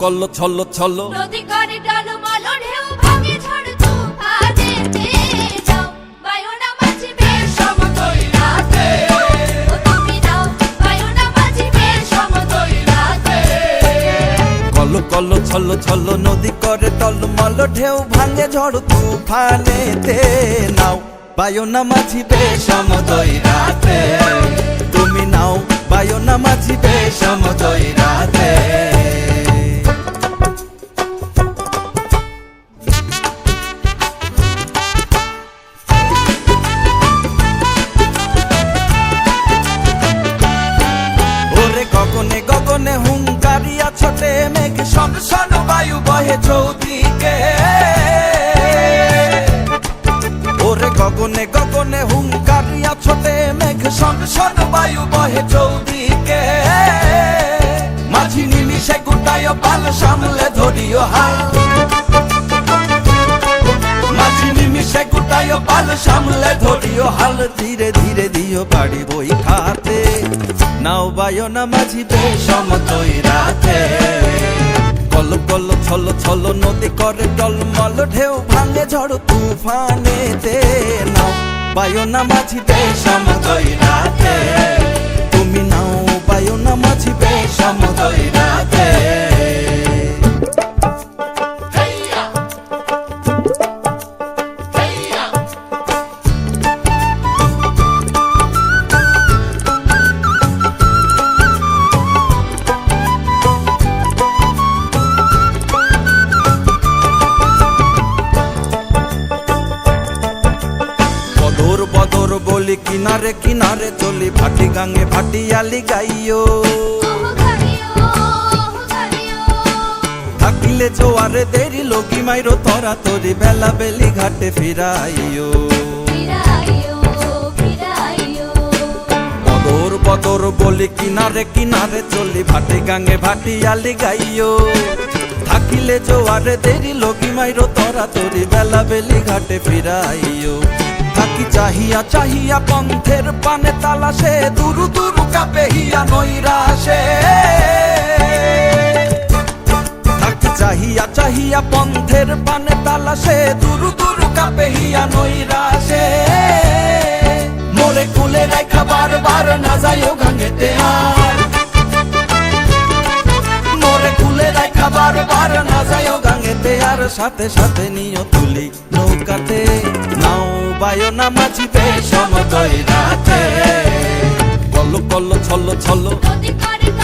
কল্লো ছল্লো ছল্লো। নদী করে টলমল ঢেউ ভাঙে ঝড় তুফানেতে যাও বায়ুনা মাঝিবে সমতল রাতে ও তুমি নাও বায়ুনা মাঝিবে সমতল রাতে কল্লো কল্লো ছল্লো ছল্লো নদী করে টলমল ঢেউ ভাঙে ঝড় তুফানেতে। নাও বায়না মাঝিবে সমদয় রাতে তুমি নাও বায়না সমদয় রাতে গগনে গগনে হুঙ্কারিয়া ছোটে মেঘ সন বায়ু বহে চৌদিকে। মাঝি নিমিষে গুটায় পাল সামলে ধরিও হাল। সামলে ধরিও হাল। ধীরে ধীরে দিও বাড়ি বই খাতে। নাও বায়না মাঝি সমতই রাতে। কল কল ছল ছল, নদী করে টলমল, ঢেউ ভাঙে ঝড় তুফানেতে। নাও বায়না মাঝি সমতই রাতে। তুমি নাও বায়না মাঝি সমতই রাতে। বদর বলি কিনারে কিনারে চলি, ভাটি গাঙে ভাটিয়ালি গাইও থাকিলে জোয়ারে দেরি, লগি মাইরো তরা তরি, বেলা বেলি ঘাটে ফিরাইও বদর বদর বলি কিনারে কিনারে চলি, ভাটি গাঙে ভাটিয়ালি গাইও থাকিলে জোয়ারে দেরি, লগি মাইরো তরা তরি, বেলা বেলি ঘাটে ফিরাইও চাহিয়া চাহিয়া পন্থের পানে তালাশে, দুরু দুরু কাপে হিয়া নৈরাশে। চাহিয়া চাহিয়া পন্থের পানে তালাশে, দুরু দুরু কাপে হিয়া নৈরাশে। মোরে কুলে রাখা বারবার না যাইও গাঙ্গেতে আর। মোরে কুলে রাখা বারবার না যাইও গাঙ্গেতে আর। সাথে সাথে নিও তুলি নৌকাতে। নাও বায়ো না মাঝিতে সমতয় রাতে। ছল্লো নদী করে টলমল